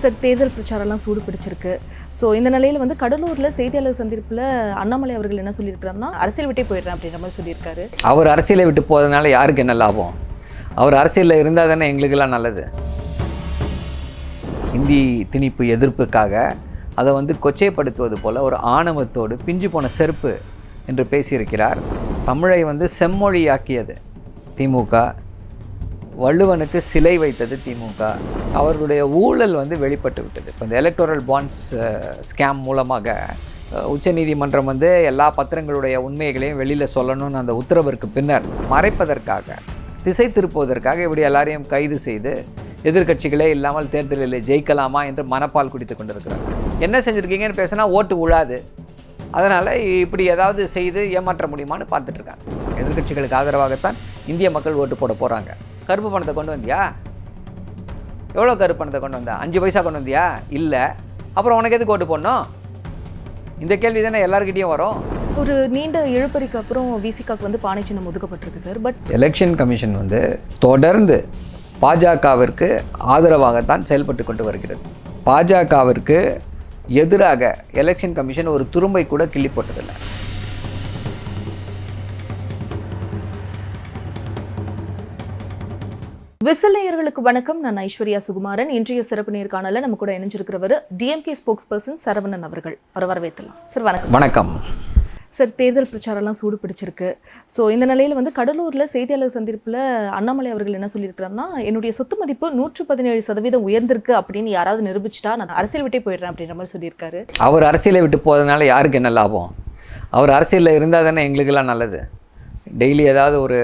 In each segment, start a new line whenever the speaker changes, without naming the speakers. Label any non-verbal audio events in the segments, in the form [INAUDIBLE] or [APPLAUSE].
Sir தேர்தல் பிரச்சாரம்லாம் சூடு பிடிச்சிருக்கு. ஸோ இந்த நிலையில் வந்து கடலூரில் செய்தியாளர் சந்திப்பில் அண்ணாமலை அவர்கள் என்ன சொல்லியிருக்காருன்னா அரசியல் விட்டே போயிடுறேன் அப்படின்ற மாதிரி சொல்லியிருக்காரு.
அவர் அரசியலை விட்டு போகிறதுனால யாருக்கு என்ன லாபம்? அவர் அரசியலில் இருந்தால் தானே எங்களுக்கெல்லாம் நல்லது. இந்தி திணிப்பு எதிர்ப்புக்காக அதை வந்து கொச்சைப்படுத்துவது போல் ஒரு ஆணவத்தோடு பிஞ்சு போன செருப்பு என்று பேசியிருக்கிறார். தமிழை வந்து செம்மொழியாக்கியது. திமுக வள்ளுவனுக்கு சிலை வைத்தது திமுக. அவர்களுடைய ஊழல் வந்து வெளிப்பட்டு விட்டது. இப்போ இந்த எலக்டோரல் பாண்ட்ஸ் ஸ்கேம் மூலமாக உச்சநீதிமன்றம் வந்து எல்லா பத்திரங்களுடைய உண்மைகளையும் வெளியில் சொல்லணும்னு அந்த உத்தரவிற்கு பின்னர் மறைப்பதற்காக திசை திருப்புவதற்காக இப்படி எல்லாரையும் கைது செய்து எதிர்க்கட்சிகளே இல்லாமல் தேர்தலில் ஜெயிக்கலாமா என்று மனப்பால் குடித்து கொண்டிருக்கிறார். என்ன செஞ்சுருக்கீங்கன்னு பேசினா ஓட்டு உழாது. அதனால் இப்படி ஏதாவது செய்து ஏமாற்ற முடியுமான்னு பார்த்துட்ருக்காங்க எதிர்கட்சிகளுக்கு எதிர்க்கட்சிகளுக்கு ஆதரவாகத்தான் இந்திய மக்கள் ஓட்டு போட போகிறாங்க கருப்பு பணத்தை கொண்டு வந்தியா? எவ்வளோ கருப்பு பணத்தை கொண்டு வந்தா? அஞ்சு பைசா கொண்டு வந்தியா? இல்லை. அப்புறம் உனக்கு எதுக்கு ஓட்டு போடணும்? இந்த கேள்வி தானே எல்லாருக்கிட்டேயும் வரும்.
ஒரு நீண்ட இழுபறிக்கு அப்புறம் விசிகாக்கு வந்து பானை சின்னம் ஒதுக்கப்பட்டிருக்கு சார் பட்
எலெக்ஷன் கமிஷன் வந்து தொடர்ந்து பாஜகவிற்கு ஆதரவாகத்தான் செயல்பட்டு கொண்டு வருகிறது. பாஜகவிற்கு எதிராக எலெக்ஷன் கமிஷன் ஒரு துரும்பை கூட கிள்ளி போட்டதில்லை.
விசில் நேயர்களுக்கு வணக்கம். நான் ஐஸ்வர்யா சுகுமாரன். இன்றைய சிறப்பு நேர்காணல நம்ம கூட இணைஞ்சிருக்கிறவர் டிஎம்கே ஸ்போக்ஸ் பர்சன் சரவணன் அவர்கள். அவரை வரவேற்றலாம் சார் வணக்கம்
வணக்கம்.
சார் தேர்தல் பிரச்சாரம்லாம் சூடு பிடிச்சிருக்கு. ஸோ இந்த நிலையில் வந்து கடலூரில் செய்தியாளர் சந்திப்பில் அண்ணாமலை அவர்கள் என்ன சொல்லியிருக்காருன்னா என்னுடைய சொத்து மதிப்பு நூற்று பதினேழு சதவீதம் உயர்ந்திருக்கு அப்படின்னு யாராவது நிரூபிச்சிட்டா நான் அரசியல் விட்டே போயிடுறேன் அப்படின்ற மாதிரி சொல்லியிருக்காரு.
அவர் அரசியலை விட்டு போகிறதுனால யாருக்கு என்ன லாபம்? அவர் அரசியலில் இருந்தால் தானே எங்களுக்கெல்லாம் நல்லது. டெய்லி ஏதாவது ஒரு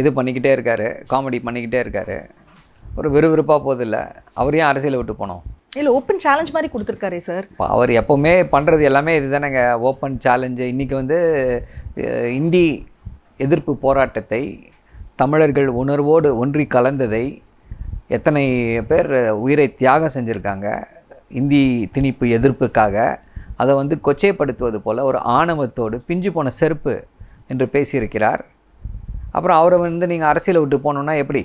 இது பண்ணிக்கிட்டே இருக்கார் காமெடி பண்ணிக்கிட்டே இருக்கார். ஒரு விறுவிறுப்பாக போதில்லை. அவர் ஏன் அரசியலை விட்டு போனோம்.
இல்லை ஓப்பன் சேலஞ்ச் மாதிரி கொடுத்துருக்காரே சார்
இப்போ அவர் எப்போவுமே பண்ணுறது எல்லாமே இது தானேங்க ஓப்பன் சேலஞ்சு இன்றைக்கி வந்து இந்தி எதிர்ப்பு போராட்டத்தை தமிழர்கள் உணர்வோடு ஒன்றி கலந்ததை எத்தனை பேர் உயிரை தியாகம் செஞ்சுருக்காங்க இந்தி திணிப்பு எதிர்ப்புக்காக அதை வந்து கொச்சைப்படுத்துவது போல் ஒரு ஆணவத்தோடு பிஞ்சு போன செருப்பு என்று பேசியிருக்கிறார். அப்புறம் அவரை வந்து நீங்கள் அரசியலை விட்டு போகணுன்னா எப்படி?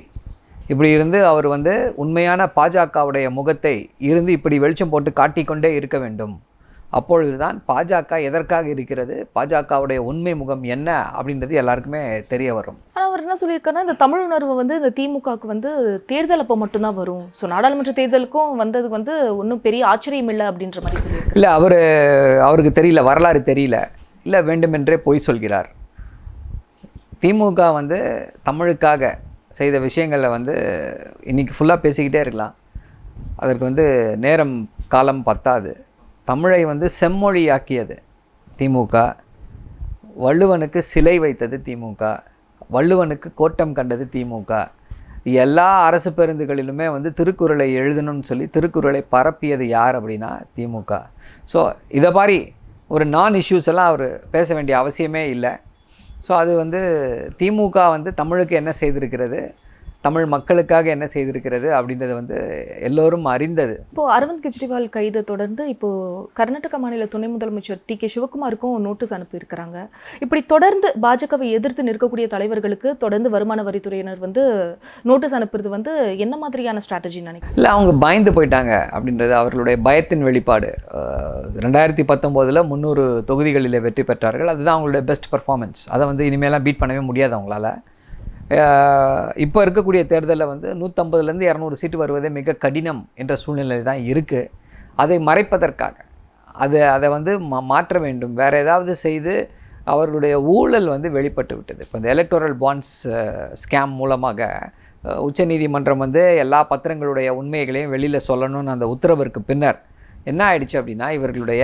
இப்படி இருந்து அவர் வந்து உண்மையான பாஜகவுடைய முகத்தை இருந்து இப்படி வெளிச்சம் போட்டு காட்டிக்கொண்டே இருக்க வேண்டும். அப்பொழுதுதான் பாஜக எதற்காக இருக்கிறது? பாஜகவுடைய உண்மை முகம் என்ன? அப்படின்றது எல்லாருக்குமே தெரிய வரும்.
ஆனால் அவர் என்ன சொல்லியிருக்காருன்னா இந்த தமிழ் உணர்வு வந்து இந்த திமுகவுக்கு வந்து தேர்தல் அப்போ மட்டும்தான் வரும். ஸோ நாடாளுமன்ற தேர்தலுக்கும் வந்தது வந்து ஒன்றும் பெரிய ஆச்சரியம் இல்லை அப்படின்ற மாதிரி சொல்லியிருக்காரு.
இல்லை அவர் அவருக்கு தெரியல வரலாறு தெரியல. இல்லை வேண்டுமென்றே பொய் சொல்கிறார். திமுக வந்து தமிழுக்காக செய்த விஷயங்களில் வந்து இன்றைக்கி ஃபுல்லாக பேசிக்கிட்டே இருக்கலாம். அதற்கு வந்து நேரம் காலம் பத்தாது. தமிழை வந்து செம்மொழியாக்கியது திமுக. வள்ளுவனுக்கு சிலை வைத்தது திமுக. வள்ளுவனுக்கு கோட்டம் கண்டது திமுக. எல்லா அரசு பேருந்துகளிலுமே வந்து திருக்குறளை எழுதணும்னு சொல்லி திருக்குறளை பரப்பியது யார் அப்படின்னா திமுக. ஸோ இதை மாதிரி ஒரு நான் இஷ்யூஸ் எல்லாம் அவர் பேச வேண்டிய அவசியமே இல்லை. ஸோ அது வந்து திமுக வந்து தமிழுக்கு என்ன செய்திருக்கிறது? தமிழ் மக்களுக்காக என்ன செய்திருக்கிறது அப்படின்றது வந்து எல்லோரும் அறிந்தது.
இப்போ அரவிந்த் கெஜ்ரிவால் கைதை தொடர்ந்து இப்போ கர்நாடக மாநில துணை முதலமைச்சர் டி கே சிவகுமாருக்கும் நோட்டீஸ் அனுப்பியிருக்கிறாங்க. இப்படி தொடர்ந்து பாஜகவை எதிர்த்து நிற்கக்கூடிய தலைவர்களுக்கு தொடர்ந்து வருமான வரித்துறையினர் வந்து நோட்டீஸ் அனுப்புறது வந்து என்ன மாதிரியான ஸ்ட்ராட்டஜின்னு நினைக்கிறேன்
இல்லை அவங்க பயந்து போயிட்டாங்க அப்படின்றது அவர்களுடைய பயத்தின் வெளிப்பாடு. ரெண்டாயிரத்தி பத்தொம்போதில் முந்நூறு தொகுதிகளில் வெற்றி பெற்றார்கள். அதுதான் அவங்களுடைய பெஸ்ட் பர்ஃபார்மன்ஸ் அதை வந்து இனிமேலாம் பீட் பண்ணவே முடியாது அவங்களால. இப்போ இருக்கக்கூடிய தேர்தலில் வந்து நூற்றம்பதுலேருந்து இரநூறு சீட்டு வருவதே மிக கடினம் என்ற சூழ்நிலை தான் இருக்குது அதை மறைப்பதற்காக அதை அதை வந்து மா மாற்ற வேண்டும். வேறு ஏதாவது செய்து அவர்களுடைய ஊழல் வந்து வெளிப்பட்டு விட்டது. இப்போ இந்த எலக்டோரல் பாண்ட்ஸ் ஸ்கேம் மூலமாக உச்சநீதிமன்றம் வந்து எல்லா பத்திரங்களுடைய உண்மைகளையும் வெளியில் சொல்லணும்னு அந்த உத்தரவிற்கு பின்னர் என்ன ஆயிடுச்சு அப்படின்னா இவர்களுடைய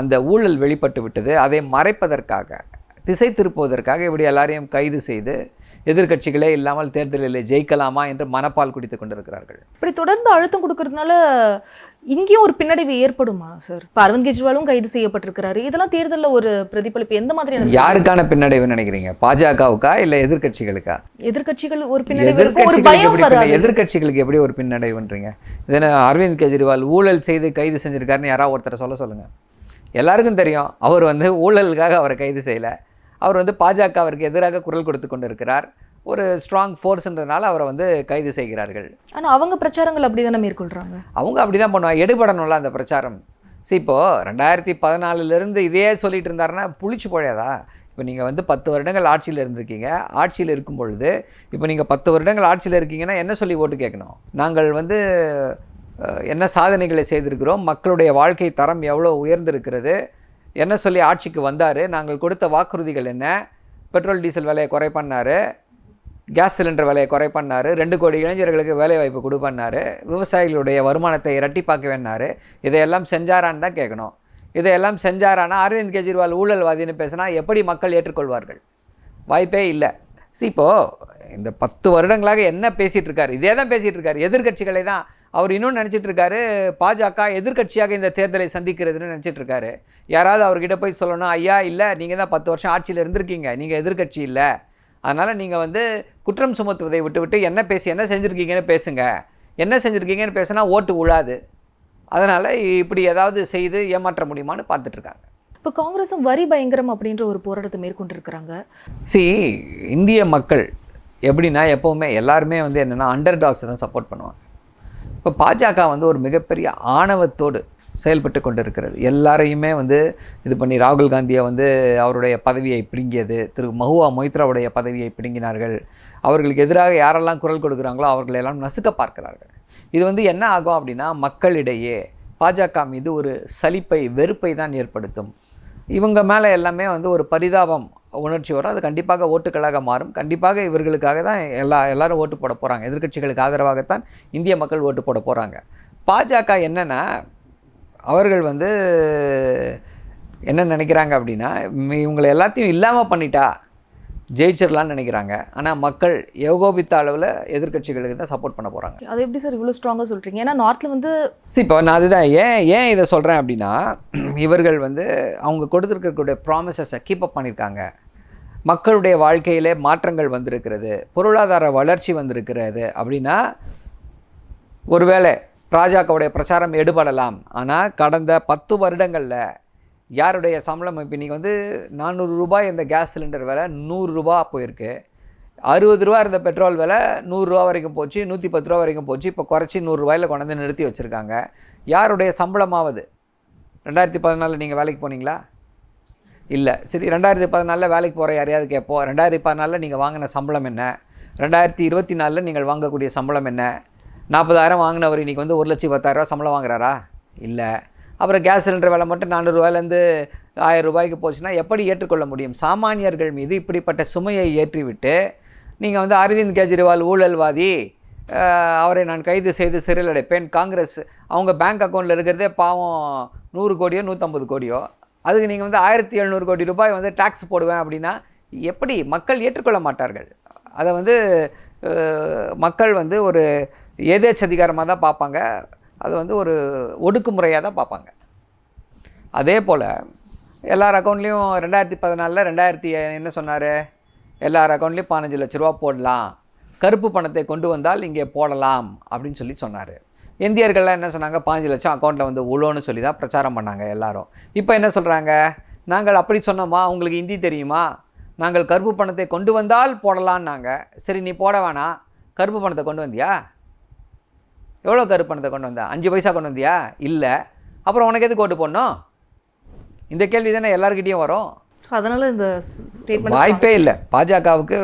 அந்த ஊழல் வெளிப்பட்டு விட்டது. அதை மறைப்பதற்காக திசை திருப்புவதற்காக இப்படி எல்லாரையும் கைது செய்து எதிர்க்கட்சிகளே இல்லாமல் தேர்தலில் ஜெயிக்கலாமா என்று மனப்பால் குடித்து கொண்டிருக்கிறார்கள்.
இப்படி தொடர்ந்து அழுத்தம் கொடுக்கறதுனால இங்கேயும் ஒரு பின்னடைவு ஏற்படுமா சார்? இப்போ அரவிந்த் கெஜ்ரிவாலும் கைது செய்யப்பட்டிருக்கிறாரு. இதெல்லாம் தேர்தலில் ஒரு பிரதிபலிப்பு எந்த மாதிரியான
யாருக்கான பின்னடைவு நினைக்கிறீங்க? பாஜகவுக்கா இல்லை எதிர்க்கட்சிகளுக்கா?
எதிர்க்கட்சிகள் ஒரு பின்னடைவு பயம்
எப்படி ஒரு பின்னடைவுன்றீங்க? இதனை அரவிந்த் கெஜ்ரிவால் ஊழல் செய்து கைது செஞ்சிருக்காருன்னு யாராவது ஒருத்தரை சொல்ல சொல்லுங்க. எல்லாருக்கும் தெரியும். அவர் வந்து ஊழலுக்காக அவரை கைது செய்யலை. அவர் வந்து பாஜகவிற்கு எதிராக குரல் கொடுத்து கொண்டிருக்கிறார். ஒரு ஸ்ட்ராங் ஃபோர்ஸ்ன்றதுனால அவரை வந்து கைது செய்கிறார்கள்.
ஆனா அவங்க பிரச்சாரங்கள் அப்படிதானே மேற்கொள்றாங்க?
அவங்க அப்படி தான் பண்ணுவாங்க. எடுபடணும்ல அந்த பிரச்சாரம். சரி இப்போது ரெண்டாயிரத்தி பதினாலுலேருந்து இதே சொல்லிட்டு இருந்தாருன்னா புளிச்சு போயாதா? இப்போ நீங்கள் வந்து பத்து வருடங்கள் ஆட்சியில் இருந்திருக்கீங்க. ஆட்சியில் இருக்கும் பொழுது இப்போ நீங்கள் பத்து வருடங்கள் ஆட்சியில் இருக்கீங்கன்னா என்ன சொல்லி ஓட்டு கேட்கணும்? நாங்கள் வந்து என்ன சாதனைகளை செய்திருக்கிறோம்? மக்களுடைய வாழ்க்கை தரம் எவ்வளோ உயர்ந்திருக்கிறது? என்ன சொல்லி ஆட்சிக்கு வந்தார்? நாங்கள் கொடுத்த வாக்குறுதிகள் என்ன? பெட்ரோல் டீசல் விலையை குறை பண்ணார். கேஸ் சிலிண்டர் விலையை குறை பண்ணார். ரெண்டு கோடி இளைஞர்களுக்கு வேலைவாய்ப்பு கொடுப்பண்ணார் விவசாயிகளுடைய வருமானத்தை இரட்டிப்பாக்க வேணாரு இதையெல்லாம் செஞ்சாரான்னு தான் கேட்கணும். இதையெல்லாம் செஞ்சாரானா அரவிந்த் கெஜ்ரிவால் ஊழல்வாதின்னு பேசினா எப்படி மக்கள் ஏற்றுக்கொள்வார்கள்? வாய்ப்பே இல்லை. see இப்போது இந்த பத்து வருடங்களாக என்ன பேசிகிட்டு இருக்கார்? இதே தான் பேசிகிட்டு இருக்கார். எதிர்க்கட்சிகளை தான் அவர் இன்னும் நினச்சிட்டு இருக்காரு பாஜக எதிர்க்கட்சியாக இந்த தேர்தலை சந்திக்கிறதுன்னு நினச்சிட்டு இருக்காரு யாராவது அவர்கிட்ட போய் சொல்லணும் ஐயா இல்லை நீங்கள் தான் பத்து வருஷம் ஆட்சியில் இருந்திருக்கீங்க நீங்கள் எதிர்க்கட்சி இல்லை. அதனால் நீங்கள் வந்து குற்றம் சுமத்துவதை விட்டுவிட்டு என்ன பேசி என்ன செஞ்சுருக்கீங்கன்னு பேசுங்க. என்ன செஞ்சுருக்கீங்கன்னு பேசினா ஓட்டு உழாது. அதனால் இப்படி ஏதாவது செய்து ஏமாற்ற முடியுமான்னு பார்த்துட்ருக்காங்க.
இப்போ காங்கிரஸும் வரி பயங்கரம் அப்படின்ற ஒரு போராட்டத்தை மேற்கொண்டிருக்கிறாங்க.
சி இந்திய மக்கள் எப்படின்னா எப்போவுமே எல்லாருமே வந்து என்னென்னா அண்டர் டாக்ஸை தான் சப்போர்ட் பண்ணுவாங்க. இப்போ பாஜக வந்து ஒரு மிகப்பெரிய ஆணவத்தோடு செயல்பட்டு கொண்டு இருக்கிறது எல்லாரையுமே வந்து இது பண்ணி ராகுல் காந்தியை வந்து அவருடைய பதவியை பிடுங்கியது திரு மஹுவா மொய்த்ராவுடைய பதவியை பிடுங்கினார்கள். அவர்களுக்கு எதிராக யாரெல்லாம் குரல் கொடுக்குறாங்களோ அவர்களை எல்லாம் நசுக்க பார்க்கிறார்கள். இது வந்து என்ன ஆகும் அப்படின்னா மக்களிடையே பாஜக மீது ஒரு சலிப்பை வெறுப்பை தான் ஏற்படுத்தும். இவங்க மேலே எல்லாமே வந்து ஒரு பரிதாபம் உணர்ச்சி வரும். அது கண்டிப்பாக ஓட்டுக்களாக மாறும். கண்டிப்பாக இவர்களுக்காக தான் எல்லா எல்லாரும் ஓட்டு போட போகிறாங்க எதிர்க்கட்சிகளுக்கு ஆதரவாகத்தான் இந்திய மக்கள் ஓட்டு போட போகிறாங்க பாஜக என்னென்னா அவர்கள் வந்து என்ன நினைக்கிறாங்க அப்படின்னா இவங்களை எல்லாத்தையும் இல்லாமல் பண்ணிட்டா ஜெயிச்சிடலான்னு நினைக்கிறாங்க. ஆனால் மக்கள் ஏகோபித்த அளவில் எதிர்க்கட்சிகளுக்கு தான் சப்போர்ட் பண்ண போகிறாங்க
அது எப்படி சார் இவ்வளோ ஸ்ட்ராங்காக சொல்றீங்க? ஏன்னா நார்த்ல வந்து
சரி இப்போ நான் அதுதான் ஏன் ஏன் இதை சொல்கிறேன் அப்படின்னா இவர்கள் வந்து அவங்க கொடுத்துருக்கக்கூடிய ப்ராமிசஸை கீப் அப் பண்ணியிருக்காங்க மக்களுடைய வாழ்க்கையிலே மாற்றங்கள் வந்திருக்கிறது பொருளாதார வளர்ச்சி வந்திருக்கிறது அப்படின்னா ஒருவேளை பாஜகவுடைய பிரச்சாரம் எடுபடலாம். ஆனால் கடந்த பத்து வருடங்களில் யாருடைய சம்பளம்? இப்போ இன்றைக்கி வந்து நானூறு ரூபாய் இந்த கேஸ் சிலிண்டர் விலை நூறுரூபா போயிருக்கு. அறுபது ரூபா இருந்த பெட்ரோல் விலை நூறுரூவா வரைக்கும் போச்சு நூற்றி பத்து ரூபா வரைக்கும் போச்சு. இப்போ குறைச்சி நூறுரூவாயில் கொண்டு வந்து நிறுத்தி வச்சுருக்காங்க. யாருடைய சம்பளமாவது? ரெண்டாயிரத்தி பதினாலில் நீங்கள் வேலைக்கு போனீங்களா? இல்லை. சரி ரெண்டாயிரத்தி பதினாலில் வேலைக்கு போகிற யாரையாவது கேட்போம் ரெண்டாயிரத்தி பதினாலில் நீங்கள் வாங்கின சம்பளம் என்ன? ரெண்டாயிரத்தி இருபத்தி நாலில் நீங்கள் வாங்கக்கூடிய சம்பளம் என்ன? நாற்பதாயிரம் வாங்கினவர் இன்றைக்கி வந்து ஒரு லட்சம் பத்தாயிரரூவா சம்பளம் வாங்குறாரா? இல்லை. அப்புறம் கேஸ் சிலிண்டர் விலை மட்டும் நானூறுரூவாயிலேருந்து ஆயிரம் ரூபாய்க்கு போச்சுன்னா எப்படி ஏற்றுக்கொள்ள முடியும்? சாமானியர்கள் மீது இப்படிப்பட்ட சுமையை ஏற்றிவிட்டு நீங்கள் வந்து அரவிந்த் கெஜ்ரிவால் ஊழல்வாதி அவரை நான் கைது செய்து சிறையில் அடைப்பேன் காங்கிரஸ் அவங்க பேங்க் அக்கௌண்ட்டில் இருக்கிறதே பாவம் நூறு கோடியோ நூற்றம்பது கோடியோ. அதுக்கு நீங்கள் வந்து ஆயிரத்தி எழுநூறு கோடி ரூபாய் வந்து டேக்ஸ் போடுவேன் அப்படின்னா எப்படி மக்கள் ஏற்றுக்கொள்ள மாட்டார்கள்? அதை வந்து மக்கள் வந்து ஒரு ஏதேச்சதிகாரமாக தான் பார்ப்பாங்க. அது வந்து ஒரு ஒடுக்குமுறையாக தான் பார்ப்பாங்க. அதே போல் எல்லார் அக்கௌண்ட்லேயும் ரெண்டாயிரத்தி பதினாலில் ரெண்டாயிரத்தி என்ன சொன்னார்? எல்லார் அக்கௌண்ட்லேயும் பதினஞ்சு லட்ச ரூபா போடலாம். கருப்பு பணத்தை கொண்டு வந்தால் இங்கே போடலாம் அப்படின்னு சொல்லி சொன்னார். இந்தியர்கள்லாம் என்ன சொன்னாங்க? பாஞ்சு லட்சம் அக்கௌண்ட்டில் வந்து உழோன்னு சொல்லி தான் பிரச்சாரம் பண்ணாங்க எல்லாரும். இப்போ என்ன சொல்கிறாங்க நாங்கள் அப்படி சொன்னோமா? உங்களுக்கு ஹிந்தி தெரியுமா? நாங்கள் கருப்பு பணத்தை கொண்டு வந்தால் போடலான்னாங்க சரி நீ போட வேணாம். கருப்பு பணத்தை கொண்டு வந்தியா? எவ்வளோ கருப்பணத்தை கொண்டு வந்தா? அஞ்சு பைசா கொண்டு வந்தியா? இல்லை. அப்புறம் உனக்கு எதுக்கு ஓட்டு போடணும்? இந்த கேள்வி தானே எல்லாருக்கிட்டேயும் வரும்.
So அதனால இந்த ஸ்டேட்மெண்ட்
வாய்ப்பே இல்லை. பாஜகவுக்கு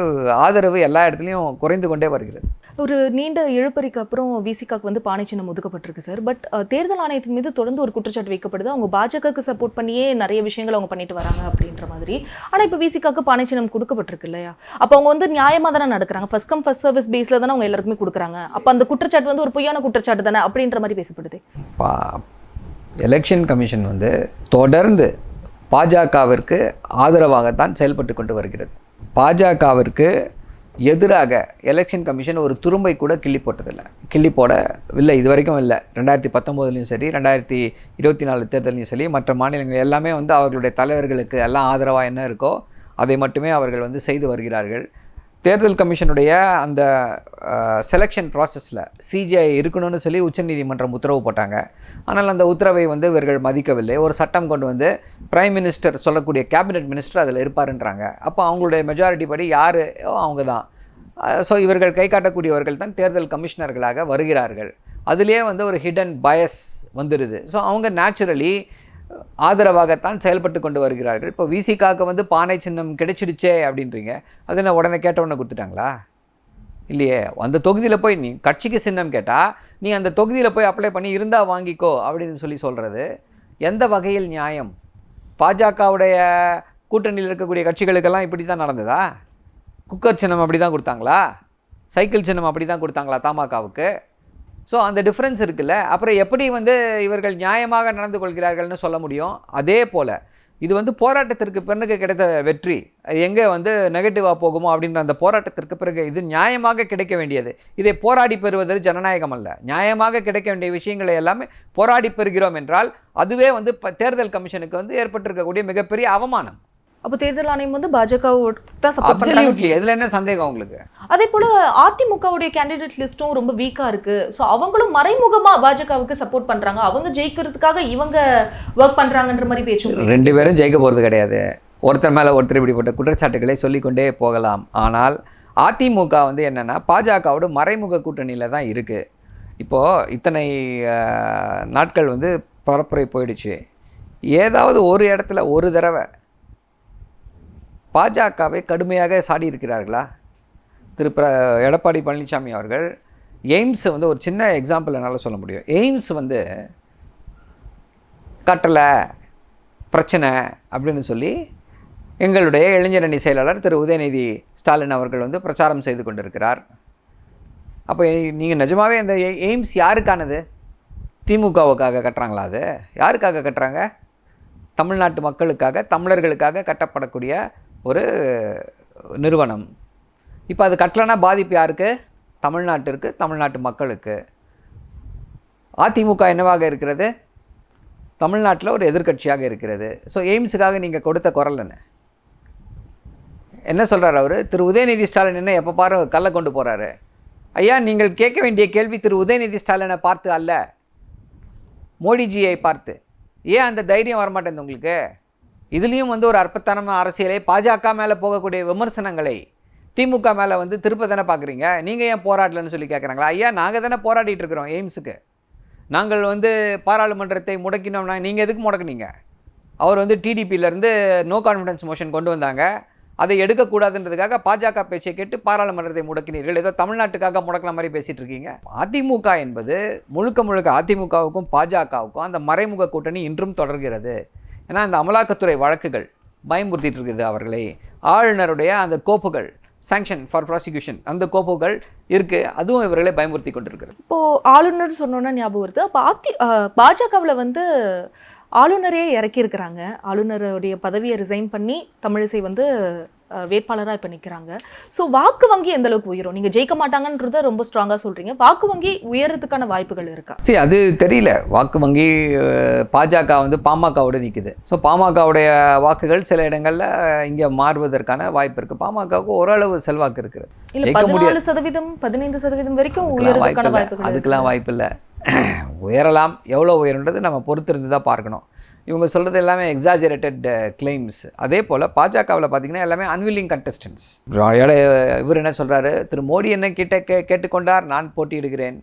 ஆதரவு எல்லா இடத்துலையும் குறைந்து கொண்டே வருகிறது.
ஒரு நீண்ட இழுபறிக்கு அப்புறம் விசிகாக்கு வந்து பானை சின்னம் ஒதுக்கப்பட்டிருக்கு சார் பட் தேர்தல் ஆணையத்தின் மீது தொடர்ந்து ஒரு குற்றச்சாட்டு வைக்கப்படுது. அவங்க பாஜகவுக்கு சப்போர்ட் பண்ணியே நிறைய விஷயங்கள் அவங்க பண்ணிட்டு வராங்க அப்படின்ற மாதிரி. ஆனா இப்போ விசிகாக்கு பானை சின்னம் கொடுக்கப்பட்டிருக்கு இல்லையா? அப்போ அவங்க வந்து நியாயமா தானே நடக்கிறாங்க. ஃபர்ஸ்ட் கம் ஃபர்ஸ்ட் சர்வீஸ் பேஸ்ல தானே அவங்க எல்லாருக்குமே கொடுக்குறாங்க. அப்போ அந்த குற்றச்சாட்டு வந்து ஒரு பொய்யான குற்றச்சாட்டு தானே அப்படின்ற மாதிரி பேசப்படுது.
பா எலெக்ஷன் கமிஷன் வந்து தொடர்ந்து பாஜகவிற்கு ஆதரவாகத்தான் செயல்பட்டு கொண்டு வருகிறது. பாஜகவிற்கு எதிராக எலெக்ஷன் கமிஷன் ஒரு துரும்பை கூட கிள்ளி போட்டதில்லை. கிள்ளி போடவில்லை. இது வரைக்கும் இல்லை. ரெண்டாயிரத்தி பத்தொம்போதுலையும் சரி ரெண்டாயிரத்தி இருபத்தி நாலு தேர்தலையும் சரி மற்ற மாநிலங்கள் எல்லாமே வந்து அவர்களுடைய தலைவர்களுக்கு எல்லாம் ஆதரவாக என்ன இருக்கோ அதை மட்டுமே அவர்கள் வந்து செய்து வருகிறார்கள். தேர்தல் கமிஷனுடைய அந்த செலெக்ஷன் ப்ராசஸில் சிஜிஐ இருக்கணும்னு சொல்லி உச்சநீதிமன்றம் உத்தரவு போட்டாங்க. ஆனால் அந்த உத்தரவை வந்து இவர்கள் மதிக்கவில்லை. ஒரு சட்டம் கொண்டு வந்து பிரைம் மினிஸ்டர் சொல்லக்கூடிய கேபினெட் மினிஸ்டர் அதில் இருப்பாருன்றாங்க. அப்போ அவங்களுடைய மெஜாரிட்டி படி யார்? அவங்க தான் ஸோ இவர்கள் கை காட்டக்கூடியவர்கள் தான் தேர்தல் கமிஷனர்களாக வருகிறார்கள். அதிலே வந்து ஒரு ஹிடன் பயஸ் வந்துடுது ஸோ அவங்க நேச்சுரலி ஆதரவாகத்தான் செயல்பட்டு கொண்டு வருகிறார்கள். இப்போ விசிகாக்கு வந்து பானை சின்னம் கிடைச்சிடுச்சே அப்படின்றீங்க. அது என்ன உடனே கேட்ட உடனே கொடுத்துட்டாங்களா? இல்லையே. அந்த தொகுதியில் போய் நீ கட்சிக்கு சின்னம் கேட்டால் நீ அந்த தொகுதியில் போய் அப்ளை பண்ணி இருந்தால் வாங்கிக்கோ அப்படின்னு சொல்லி சொல்கிறது எந்த வகையில் நியாயம்? பாஜகவுடைய கூட்டணியில் இருக்கக்கூடிய கட்சிகளுக்கெல்லாம் இப்படி தான் நடந்ததா? குக்கர் சின்னம் அப்படி தான் கொடுத்தாங்களா? சைக்கிள் சின்னம் அப்படி தான் கொடுத்தாங்களா தமாகாவுக்கு? ஸோ அந்த டிஃப்ரென்ஸ் இருக்குல்ல. அப்புறம் எப்படி வந்து இவர்கள் நியாயமாக நடந்து கொள்கிறார்கள்னு சொல்ல முடியும்? அதே போல் இது வந்து போராட்டத்திற்கு பிறகு கிடைத்த வெற்றி. எங்கே வந்து நெகட்டிவாக போகுமோ அப்படின்ற அந்த போராட்டத்திற்கு பிறகு இது நியாயமாக கிடைக்க வேண்டியது. இதை போராடி பெறுவது ஜனநாயகம் அல்ல. நியாயமாக கிடைக்க வேண்டிய விஷயங்களை எல்லாமே போராடி பெறுகிறோம் என்றால் அதுவே வந்து ப- தேர்தல் கமிஷனுக்கு வந்து ஏற்பட்டிருக்கக்கூடிய மிகப்பெரிய அவமானம்.
அப்போ தேர்தல் ஆணையம் வந்து பாஜகவோட தான் சப்போர்ட்
இதில் என்ன சந்தேகம் உங்களுக்கு?
அதே போல அதிமுகவுடைய கேண்டிடேட் லிஸ்ட்டும் ரொம்ப வீக்கா இருக்கு. ஸோ அவங்களும் மறைமுகமா பாஜகவுக்கு சப்போர்ட் பண்றாங்க. அவங்க ஜெயிக்கிறதுக்காக இவங்க ஒர்க் பண்றாங்கன்ற மாதிரி பேச்சும்
ரெண்டு பேரும் ஜெயிக்க போகிறது கிடையாது. ஒருத்தர் மேலே ஒருத்தர் இப்படிப்பட்ட குற்றச்சாட்டுகளை சொல்லிக்கொண்டே போகலாம். ஆனால் அதிமுக வந்து என்னென்னா பாஜகவோட மறைமுக கூட்டணியில் தான் இருக்குது இப்போது இத்தனை நாட்கள் வந்து பரப்புரை போயிடுச்சு. ஏதாவது ஒரு இடத்துல ஒரு தடவை பாஜகவை கடுமையாக சாடி இருக்கிறார்களா திரு பிர எடப்பாடி பழனிசாமி அவர்கள் எய்ம்ஸ் வந்து ஒரு சின்ன எக்ஸாம்பிள் என்னால் சொல்ல முடியும். எய்ம்ஸ் வந்து கட்டலை பிரச்சனை அப்படின்னு சொல்லி எங்களுடைய இளைஞரணி செயலாளர் திரு உதயநிதி ஸ்டாலின் அவர்கள் வந்து பிரச்சாரம் செய்து கொண்டிருக்கிறார். அப்போ நீங்கள் நிஜமாகவே அந்த எய்ம்ஸ் யாருக்கானது? திமுகவுக்காக கட்டுறாங்களா அது? யாருக்காக கட்டுறாங்க? தமிழ்நாட்டு மக்களுக்காக தமிழர்களுக்காக கட்டப்படக்கூடிய ஒரு நிறுவனம். இப்போ அது கட்டலைன்னா பாதிப்பு யாருக்கு? தமிழ்நாட்டிற்கு தமிழ்நாட்டு மக்களுக்கு. அதிமுக என்னவாக இருக்கிறது? தமிழ்நாட்டில் ஒரு எதிர்க்கட்சியாக இருக்கிறது. ஸோ எய்ம்ஸுக்காக நீங்கள் கொடுத்த குரல் என்ன? என்ன சொல்கிறார் அவர்? திரு உதயநிதி ஸ்டாலின் என்ன எப்போ பாரு கல்லை கொண்டு போகிறாரு ஐயா நீங்கள் கேட்க வேண்டிய கேள்வி திரு உதயநிதி ஸ்டாலினை பார்த்து அல்ல. மோடிஜியை பார்த்து. ஏன் அந்த தைரியம் வரமாட்டேங்குது உங்களுக்கு? இதுலேயும் வந்து ஒரு அற்பத்தனமான அரசியலை பாஜக மேலே போகக்கூடிய விமர்சனங்களை திமுக மேலே வந்து திருப்ப தானே பார்க்குறீங்க நீங்கள் ஏன் போராடலன்னு சொல்லி கேட்குறாங்களா ஐயா நாங்கள் தானே போராடிட்டு இருக்கிறோம் எய்ம்ஸுக்கு. நாங்கள் வந்து பாராளுமன்றத்தை முடக்கினோம்னா நீங்கள் எதுக்கு முடக்குனீங்க? அவர் வந்து டிடிபியிலேருந்து நோ கான்ஃபிடன்ஸ் மோஷன் கொண்டு வந்தாங்க. அதை எடுக்கக்கூடாதுன்றதுக்காக பாஜக பேச்சை கேட்டு பாராளுமன்றத்தை முடக்கினீர்கள். ஏதோ தமிழ்நாட்டுக்காக முடக்கின மாதிரி பேசிகிட்டு இருக்கீங்க. அதிமுக என்பது முழுக்க முழுக்க அதிமுகவுக்கும் பாஜகவுக்கும் அந்த மறைமுக கூட்டணி இன்றும் தொடர்கிறது. ஏன்னா அந்த அமலாக்கத்துறை வழக்குகள் பயமுறுத்திட்டு இருக்குது அவர்களை. ஆளுநருடைய அந்த கோப்புகள் சாங்ஷன் ஃபார் ப்ராசிக்யூஷன் அந்த கோப்புகள் இருக்குது அதுவும் இவர்களை பயமுறுத்தி கொண்டிருக்கிறது.
இப்போ ஆளுநர் சொன்னோன்னா ஞாபகம் வருது. அப்போ அதி பாஜகவில் வந்து ஆளுநரே இறக்கியிருக்கிறாங்க. ஆளுநருடைய பதவியை ரிசைன் பண்ணி தமிழிசை வந்து வேட்பாளராக இப்போ நிற்கிறாங்க ஸோ வாக்கு வங்கி எந்த அளவுக்கு உயரும்? நீங்கள் ஜெயிக்க மாட்டாங்கன்றத ரொம்ப ஸ்ட்ராங்காக சொல்கிறீங்க வாக்கு வங்கி உயரத்துக்கான வாய்ப்புகள் இருக்கா?
சரி அது தெரியல. வாக்கு வங்கி பாஜக வந்து பாமகவோட நிற்குது ஸோ பாமகவுடைய வாக்குகள் சில இடங்களில் இங்கே மாறுவதற்கான வாய்ப்பு இருக்குது பாமகவுக்கு ஓரளவு செல்வாக்கு இருக்குது.
இல்லை பதினாலு சதவீதம் பதினைந்து சதவீதம் வரைக்கும்
வாய்ப்பில்லை.
வாய்ப்புகள்
அதுக்கெல்லாம் வாய்ப்பில்லை. [CLEARS THROAT] உயரலாம் எவ்வளோ உயரன்றது நம்ம பொறுத்திருந்து தான் பார்க்கணும். இவங்க சொல்கிறது எல்லாமே எக்ஸாஜரேட்டட் கிளைம்ஸ் uh, அதே போல் பாஜகவில் பார்த்தீங்கன்னா எல்லாமே அன்வில்லிங் கண்டஸ்டன்ஸ் இவர் என்ன சொல்கிறாரு திரு மோடி என்ன கிட்ட கே கேட்டுக்கொண்டார்? நான் போட்டியிடுகிறேன்.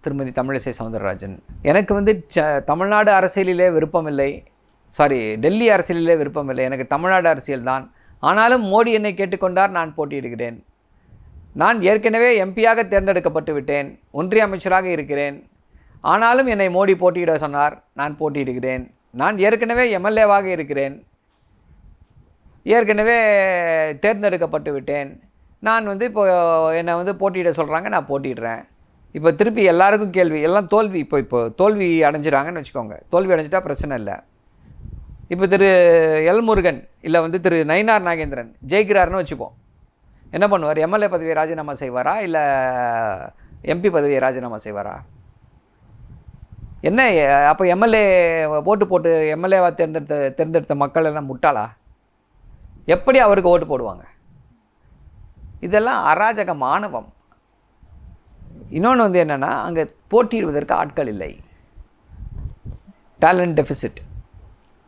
திருமதி தமிழிசை சவுந்தரராஜன். எனக்கு வந்து ச- தமிழ்நாடு அரசியலிலே விருப்பமில்லை. சாரி டெல்லி அரசியலிலே விருப்பமில்லை. எனக்கு தமிழ்நாடு அரசியல் தான். ஆனாலும் மோடி என்னை கேட்டுக்கொண்டார் நான் போட்டியிடுகிறேன். நான் ஏற்கனவே எம்பியாக தேர்ந்தெடுக்கப்பட்டு விட்டேன். ஒன்றிய அமைச்சராக இருக்கிறேன். ஆனாலும் என்னை மோடி போட்டியிட சொன்னார். நான் போட்டியிடுகிறேன். நான் ஏற்கனவே எம்எல்ஏவாக இருக்கிறேன். ஏற்கனவே தேர்ந்தெடுக்கப்பட்டு விட்டேன். நான் வந்து இப்போ என்னை வந்து போட்டியிட சொல்கிறாங்க நான் போட்டிடுறேன் இப்போ திருப்பி எல்லாருக்கும் கேள்வி எல்லாம் தோல்வி இப்போ இப்போ தோல்வி அடைஞ்சிறாங்கன்னு வச்சுக்கோங்க. தோல்வி அடைஞ்சிட்டா பிரச்சனை இல்லை. இப்போ திரு எல் முருகன் இல்லை வந்து திரு நயினார் நாகேந்திரன் ஜெயிக்கிறாருன்னு வச்சுப்போம். என்ன பண்ணுவார்? எம்எல்ஏ பதவியை ராஜினாமா செய்வாரா? இல்லை எம்பி பதவியை ராஜினாமா செய்வாரா? என்ன அப்போ எம்எல்ஏ ஓட்டு போட்டு எம்எல்ஏவா தேர்ந்தெடுத்த தேர்ந்தெடுத்த மக்கள் எல்லாம் முட்டாளா? எப்படி அவருக்கு ஓட்டு போடுவாங்க? இதெல்லாம் அராஜக மாணவம் இன்னொன்று வந்து என்னென்னா அங்கே போட்டியிடுவதற்கு ஆட்கள் இல்லை. டேலண்ட் டெஃபிசிட்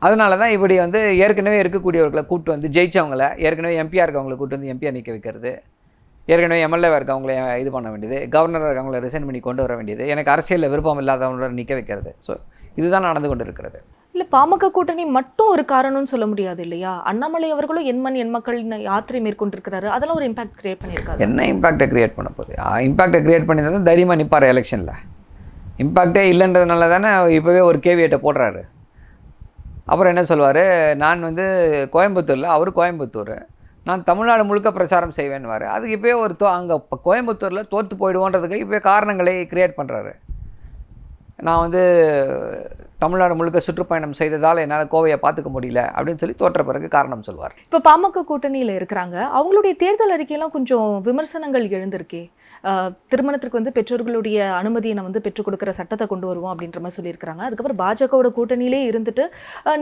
அதனால தான் இப்படி வந்து ஏற்கனவே இருக்கக்கூடியவர்களை கூப்பிட்டு வந்து ஜெயிச்சவங்கள ஏற்கனவே எம்பியாக இருக்கவங்களை கூப்பிட்டு வந்து எம்பியாக நிற்க வைக்கிறது. ஏற்கனவே எம்எல்ஏவாக இருக்கவங்கள இது பண்ண வேண்டியது கவர்னராக இருக்கவங்கள ரிசைன் பண்ணி கொண்டு வர வேண்டியது எனக்கு அரசியலில் விருப்பம் இல்லாதவங்கள நிற்க வைக்கிறது. ஸோ இதுதான் நடந்து கொண்டு இருக்கிறது
இல்ல பாமக கூட்டணி மட்டும் ஒரு காரணம்னு சொல்ல முடியாது இல்லையா? அண்ணாமலை அவர்களும் எண்மண் எண் மக்கள் யாத்திரை மேற்கொண்டிருக்கிறாரு. அதெல்லாம் ஒரு இம்பாக்ட் கிரியேட் பண்ணியிருக்காரு.
என்ன இம்பாக்டை க்ரியேட் பண்ண போகுது? இம்பாக்டை க்ரியேட் பண்ணி தான் தைரியமாக நிற்பார் எலெக்ஷனில் இம்பாக்டே இல்லைன்றதுனால தானே இப்போவே ஒரு கேவியட்டை போடுறாரு. அப்புறம் என்ன சொல்வார்? நான் வந்து கோயம்புத்தூரில் அவர் கோயம்புத்தூர். நான் தமிழ்நாடு முழுக்க பிரச்சாரம் செய்வேன்னுவார். அதுக்கு இப்போயே ஒரு தோ அங்கே கோயம்புத்தூரில் தோற்று போயிடுவோன்றதுக்கு இப்போ காரணங்களை கிரியேட் பண்ணுறாரு நான் வந்து தமிழ்நாடு முழுக்க சுற்றுப்பயணம் செய்ததால் என்னால் கோவையை பார்த்துக்க முடியல அப்படின்னு சொல்லி தோற்ற பிறகு காரணம் சொல்வார்.
இப்போ பாமக கூட்டணியில் இருக்கிறாங்க. அவங்களுடைய தேர்தல் அறிக்கையெல்லாம் கொஞ்சம் விமர்சனங்கள் எழுந்திருக்கே. திருமணத்திற்கு வந்து பெற்றோர்களுடைய அனுமதியை நான் வந்து பெற்றுக் கொடுக்குற சட்டத்தை கொண்டு வருவோம் அப்படின்ற மாதிரி சொல்லியிருக்கிறாங்க. அதுக்கப்புறம் பாஜகவோட கூட்டணியிலே இருந்துட்டு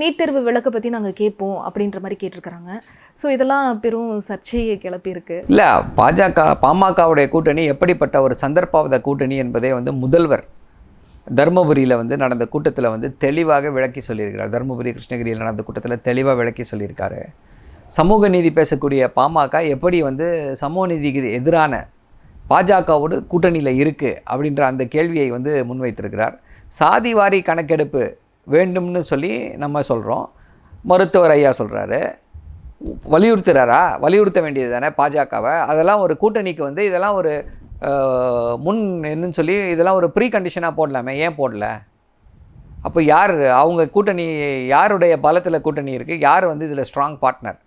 நீட் தேர்வு விளக்க பற்றி நாங்கள் கேட்போம் அப்படின்ற மாதிரி கேட்டிருக்கிறாங்க. ஸோ இதெல்லாம் பெரும் சர்ச்சையை கிளப்பியிருக்கு
இல்லை பாஜக பாமகவுடைய கூட்டணி எப்படிப்பட்ட ஒரு சந்தர்ப்பாவத கூட்டணி என்பதை வந்து முதல்வர் தருமபுரியில் வந்து நடந்த கூட்டத்தில் வந்து தெளிவாக விளக்கி சொல்லியிருக்கிறார். தருமபுரி கிருஷ்ணகிரியில் நடந்த கூட்டத்தில் தெளிவாக விளக்கி சொல்லியிருக்காரு. சமூக நீதி பேசக்கூடிய பாமக எப்படி வந்து சமூக நீதிக்கு எதிரான பாஜகவோடு கூட்டணியில் இருக்குது அப்படின்ற அந்த கேள்வியை வந்து முன்வைத்திருக்கிறார். சாதிவாரி கணக்கெடுப்பு வேண்டும்னு சொல்லி நம்ம சொல்கிறோம் மருத்துவர் ஐயா சொல்கிறாரு வலியுறுத்துறாரா? வலியுறுத்த வேண்டியது தானே பாஜகவை. அதெல்லாம் ஒரு கூட்டணிக்கு வந்து இதெல்லாம் ஒரு முன் என்னன்னு சொல்லி இதெல்லாம் ஒரு ப்ரீ கண்டிஷனாக போடலாமே. ஏன் போடல? அப்போ யார்? அவங்க கூட்டணி யாருடைய பலத்தில் கூட்டணி இருக்குது யார் வந்து இதில் ஸ்ட்ராங் பார்ட்னர்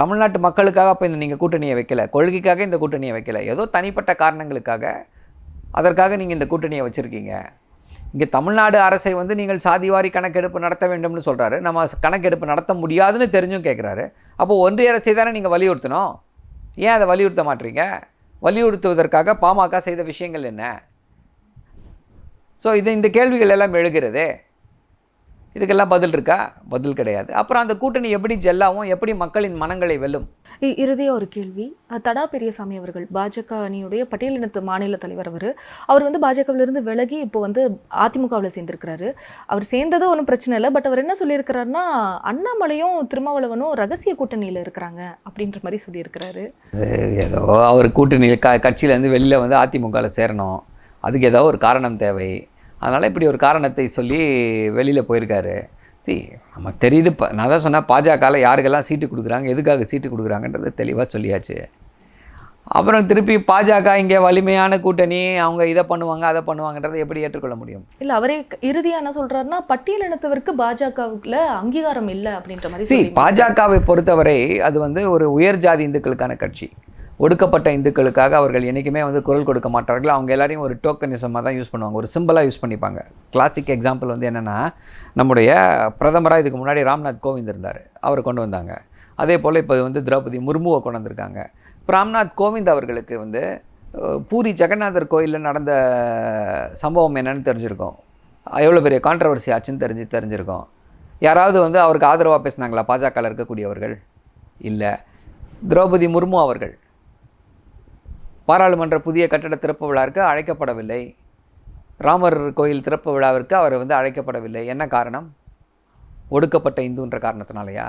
தமிழ்நாட்டு மக்களுக்காக அப்போ இந்த நீங்கள் கூட்டணியை வைக்கல கொள்கைக்காக இந்த கூட்டணியை வைக்கல ஏதோ தனிப்பட்ட காரணங்களுக்காக அதற்காக நீங்கள் இந்த கூட்டணியை வச்சுருக்கீங்க. இங்கே தமிழ்நாடு அரசை வந்து நீங்கள் சாதிவாரி கணக்கெடுப்பு நடத்த வேண்டும்னு சொல்கிறாரு நம்ம கணக்கெடுப்பு நடத்த முடியாதுன்னு தெரிஞ்சும் கேட்குறாரு அப்போது ஒன்றிய அரசை தானே நீங்கள் வலியுறுத்தணும்? ஏன் அதை வலியுறுத்த மாட்டீங்க? வலியுறுத்துவதற்காக பாமக செய்த விஷயங்கள் என்ன? ஸோ இது இந்த கேள்விகள் எல்லாம் எழுகிறதே. இதுக்கெல்லாம் பதில் இருக்கா? பதில் கிடையாது. அப்புறம் அந்த கூட்டணி எப்படி ஜெல்லாவும் எப்படி மக்களின் மனங்களை வெல்லும்?
இ- இறுதியா ஒரு கேள்வி. தடா பெரியசாமி அவர்கள் பாஜக அணியுடைய பட்டியலினத்து மாநில தலைவர் அவர் அவர் வந்து பாஜகவில் இருந்து விலகி இப்போ வந்து அதிமுகவில் சேர்ந்திருக்கிறாரு. அவர் சேர்ந்தது ஒன்றும் பிரச்சனை இல்லை. பட் அவர் என்ன சொல்லியிருக்கிறாருன்னா அண்ணாமலையும் திருமாவளவனும் ரகசிய கூட்டணியில் இருக்கிறாங்க அப்படின்ற மாதிரி சொல்லியிருக்கிறாரு.
ஏதோ அவர் கூட்டணியில் க கட்சியிலேருந்து வெளியில் வந்து அதிமுகவில் சேரணும். அதுக்கு ஏதோ ஒரு காரணம் தேவை. அதனால் இப்படி ஒரு காரணத்தை சொல்லி வெளியில் போயிருக்காரு. சி நமக்கு தெரியுது ப நான் தான் சொன்னேன் பாஜகவில் யாருக்கெல்லாம் சீட்டு கொடுக்குறாங்க எதுக்காக சீட்டு கொடுக்குறாங்கன்றது தெளிவாக சொல்லியாச்சு. அப்புறம் திருப்பி பாஜக இங்கே வலிமையான கூட்டணி அவங்க இதை பண்ணுவாங்க அதை பண்ணுவாங்கன்றதை எப்படி ஏற்றுக்கொள்ள முடியும்?
இல்லை அவரே க- இறுதியா என்ன சொல்றாருன்னா பட்டியலினத்தவருக்கு பாஜகவுல அங்கீகாரம் இல்லை அப்படின்ற மாதிரி
சி
சொல்லி
பாஜகவை பொறுத்தவரை அது வந்து ஒரு உயர் ஜாதி இந்துக்களுக்கான கட்சி. ஒடுக்கப்பட்ட இந்துக்களுக்காக அவர்கள் என்றைக்குமே வந்து குரல் கொடுக்க மாட்டார்கள். அவங்க எல்லாரையும் ஒரு டோக்கனிசமாக தான் யூஸ் பண்ணுவாங்க. ஒரு சிம்பிளாக யூஸ் பண்ணிப்பாங்க. கிளாசிக் எக்ஸாம்பிள் வந்து என்னென்னா நம்முடைய பிரதமராக இதுக்கு முன்னாடி ராம்நாத் கோவிந்த் இருந்தார். அவரை கொண்டு வந்தாங்க. அதே போல் இப்போ வந்து திரௌபதி முர்முவை கொண்டு வந்திருக்காங்க. இப்போ ராம்நாத் கோவிந்த் அவர்களுக்கு வந்து பூரி ஜெகநாதர் கோயிலில் நடந்த சம்பவம் என்னென்னு தெரிஞ்சிருக்கோம். எவ்வளோ பெரிய கான்ட்ரவர்சி ஆச்சுன்னு தெரிஞ்சு தெரிஞ்சிருக்கோம். யாராவது வந்து அவருக்கு ஆதரவாக பேசுனாங்களா? பாஜகவில் இருக்கக்கூடியவர்கள்? இல்லை. திரௌபதி முர்மு அவர்கள். பாராளுமன்ற புதிய கட்டட திறப்பு விழாவிற்கு அழைக்கப்படவில்லை. ராமர் கோயில் திறப்பு விழாவிற்கு அவர் வந்து அழைக்கப்படவில்லை. என்ன காரணம்? ஒடுக்கப்பட்ட இந்துன்ற காரணத்தினாலையா?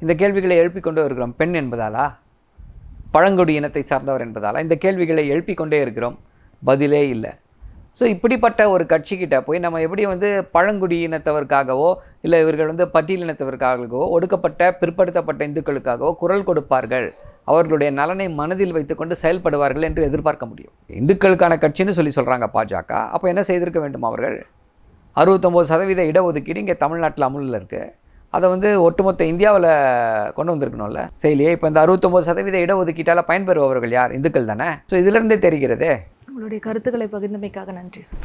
இந்த கேள்விகளை எழுப்பிக் கொண்டே இருக்கிறோம். பெண் என்பதாலா? பழங்குடி இனத்தை சார்ந்தவர் என்பதாலா? இந்த கேள்விகளை எழுப்பிக் கொண்டே இருக்கிறோம். பதிலே இல்லை. ஸோ இப்படிப்பட்ட ஒரு கட்சிக்கிட்ட போய் நம்ம எப்படி வந்து பழங்குடி இனத்தவருக்காகவோ இல்லை இவர்கள் வந்து பட்டியலினத்தவருக்காகவோ ஒடுக்கப்பட்ட பிற்படுத்தப்பட்ட இந்துக்களுக்காகவோ குரல் கொடுப்பார்கள்? அவர்களுடைய நலனை மனதில் வைத்துக்கொண்டு செயல்படுவார்கள் என்று எதிர்பார்க்க முடியும். இந்துக்களுக்கான கட்சின்னு சொல்லி சொல்கிறாங்க பாஜக. அப்போ என்ன செய்திருக்க வேண்டும் அவர்கள்? அறுபத்தொம்போது சதவீத இடஒதுக்கீடு இங்கே தமிழ்நாட்டில் அமுலில் இருக்குது அதை வந்து ஒட்டுமொத்த இந்தியாவில் கொண்டு வந்திருக்கணும்ல. செயலியே இப்போ இந்த அறுபத்தொம்போது சதவீத இடஒதுக்கீட்டால் பயன்பெறுபவர்கள் யார்? இந்துக்கள் தானே? ஸோ இதிலிருந்தே தெரிகிறதே.
உங்களுடைய கருத்துக்களை பகிர்ந்தமைக்காக நன்றி சார்.